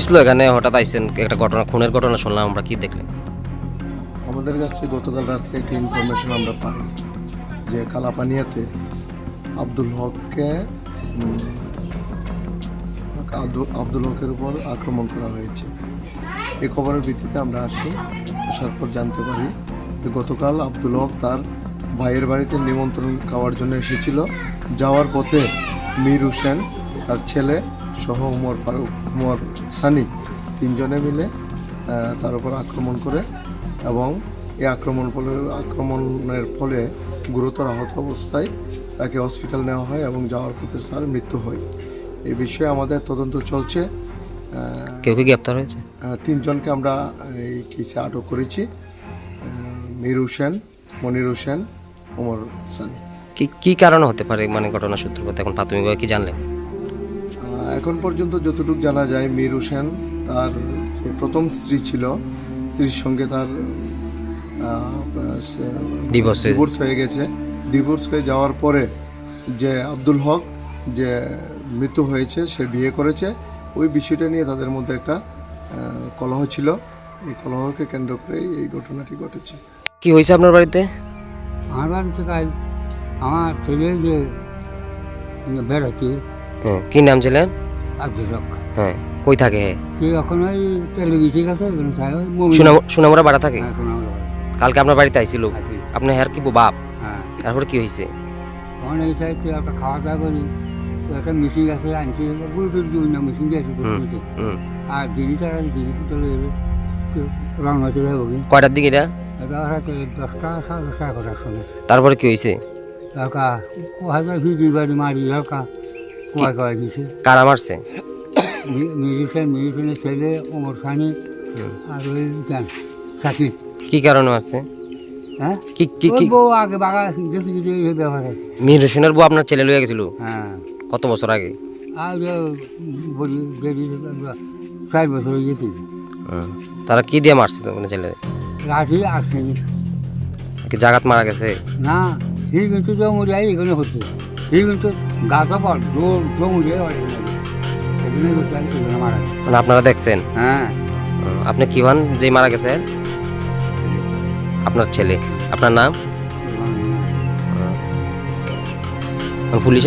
ছিল এখানে হঠাৎ আইসেন একটা ঘটনা, খুনের ঘটনা শুনলাম, আমরা কি দেখলেন? আমাদের কাছে গতকাল রাত্রে একটি ইনফরমেশন আমরা পাই যে কালাপানিয়াতে আব্দুল হককে আব্দুল- হকের উপর আক্রমণ করা হয়েছে। এই খবরের ভিত্তিতে আমরা আসি, আসার পর জানতে পারি যে গতকাল আব্দুল হক তার ভাইয়ের বাড়িতে নিমন্ত্রণ খাওয়ার জন্য এসেছিল। যাওয়ার পথে মীর হোসেন, তার ছেলে সহ উমর ফারুক উমর সানি তিনজনে মিলে তার উপর আক্রমণ করে এবং এই আক্রমণ ফলে আক্রমণের ফলে গুরুতর আহত অবস্থায় তাকে হসপিটাল নেওয়া হয় এবং যাওয়ার পথে তার মৃত্যু হয়। এই বিষয়ে আমাদের তদন্ত চলছে। কেউ কি গ্রেপ্তার হয়েছে? তিনজনকে আমরা এই কেসে আটক করেছি। মীর হোসেন মনির হোসেন ওমর সানি। কি কি কারণে হতে পারে মানে ঘটনা সূত্রপাত? এখন প্রাথমিকভাবে কি জানলেন? এখন পর্যন্ত যতটুকু জানা যায় মীর হোসেন তার প্রথম স্ত্রী ছিল স্ত্রীর সঙ্গে তার ডিভোর্স হয়ে গেছে। ডিভোর্স হয়ে যাওয়ার পরে যে আব্দুল হক যে মৃত্যু হয়েছে সে বিয়ে করেছে। ওই বিষয়টা নিয়ে তাদের মধ্যে একটা কলহ ছিল। এই কলহকে কেন্দ্র করে এই ঘটনাটি ঘটেছে। কি হয়েছে আপনার বাড়িতে? আমার বাড়িতে আমার ছেলে যে বেরোচ্ছে হ্যাঁ কি নাম ছিলেন আব্দুল হক হ্যাঁ কই থাকে হ্যাঁ সে এখন ওই টেলিভিশন আছে ওখানে থাকে সুনামরা বাড়া থাকে? হ্যাঁ। কালকে আপনার বাড়িতে আইছিল। আপনি হ্যার কি বাপ? হ্যাঁ। তারপরে কি হয়েছে তখন এই সাইডে একটা খাওয়া দাওয়া করি। একটা মেশিন আছে আনছি। ব্লুটুথ বিভিন্ন মেশিন দিয়েছে হুম হুম। আর দিদি তারা দিদি চলে যাবে রওনা চলে যাব কয়টার দিকে এটা? এটা হয়তো দশটা সাড়ে দশটা এগারোটার সময়। তারপরে কি হয়েছে হালকা বাড়ি মারি হালকা। কারা মারছে? মিউজিশিয়ান মিউজিশিয়ানের ছেলে ওমর সানি আর ওই জান সাকিব। কি কারণে মারছে? হ্যাঁ? কি কি ওই কি? বউ আগে বাগা গেছে গেছে এই ব্যাপার। মীর হোসেনের বউ আপনার ছেলে লইয়া গেছিল? হ্যাঁ। কত বছর আগে? আর বলি দেরি চার বছর হয়ে গেছে। তারা কি দিয়ে মারছে তো আপনার ছেলে লাঠি আসছে কি জাগাত মারা গেছে? না ঠিক কিন্তু জমুরিয়াই এখানে হচ্ছে। কিন্তু গাছা পর। মানে আপনারা দেখছেন? হ্যাঁ। আপনি কি হন যে মারা গেছে? আপনার ছেলে। আপনার নাম? পুলিশ